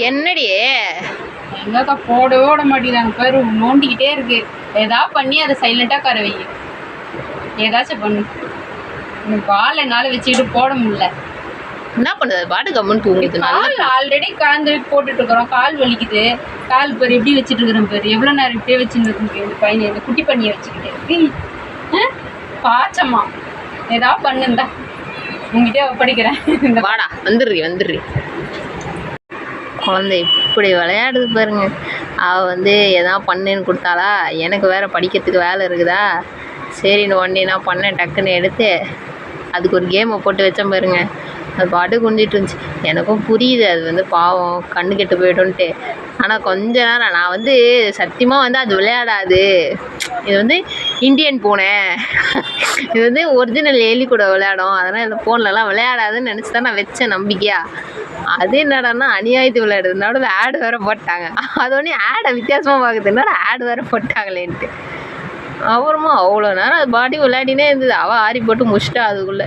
என்னடி? எங்கக்கா போடவே விட மாட்டேங்கிறாங்க பாரு நோண்டிக்கிட்டே இருக்கு. ஏதாவது பண்ணி அதை சைலண்டாக கரை வை ஏதாச்சும் பண்ணு. எனக்கு என்னால் வச்சுக்கிட்டு போட முடியல. என்ன பண்ணுது? பாட்டு கம்முன்னு தூங்குது கால் ஆல்ரெடி கலந்து போட்டுட்டு இருக்கிறோம். கால் வலிக்குது. கால் பேர் எப்படி வச்சுட்டு இருக்கிறேன் பேர். எவ்வளோ நேரம் இப்படியே வச்சுட்டு இருக்கு இந்த பையனை இந்த குட்டி பண்ணியை வச்சுக்கிட்டு. ஆ? பாச்சம்மா. ஏதாவது பண்ணுந்தா உங்ககிட்ட படிக்கிறேன். இந்த வாடா வந்துடுறி வந்துடுறி. குழந்தை இப்படி விளையாடுது பாருங்க. அவள் வந்து எதா பண்ணுன்னு கொடுத்தாளா? எனக்கு வேற படிக்கிறதுக்கு வேலை இருக்குதா? சரின்னு உடனே நான் பண்ணேன் டக்குன்னு எடுத்து அதுக்கு ஒரு கேமை போட்டு வச்சேன் பாருங்க. அது பாட்டு குனிஞ்சிட்டு இருந்துச்சு. எனக்கும் புரியுது அது வந்து பாவம் கண்ணு கெட்டு போய்டும்ன்ட்டு ஆனால் கொஞ்ச நேரம் நான் வந்து சத்தியமாக வந்து அது விளையாடாது. இது வந்து இந்தியன் பூனை. இது வந்து ஒரிஜினல் எலி கூட விளையாடும். அதனால் இந்த ஃபோன்லலாம் விளையாடாதுன்னு நினச்சி தான் நான் வச்சேன் நம்பிக்கையா. அது என்னடான்னா அநியாயத்து விளையாடுறதுனால நடுவில் ஆடு வேற போட்டாங்க. அதோடனே ஆடை வித்தியாசமாக பார்க்குறதுனால ஆடு வேற போட்டாங்களேன்ட்டு. அப்புறமா அவ்வளோ நேரம் அது பாட்டி விளையாடினே இருந்தது. அவள் ஆரி போட்டு முடிச்சிட்டா அதுக்குள்ளே.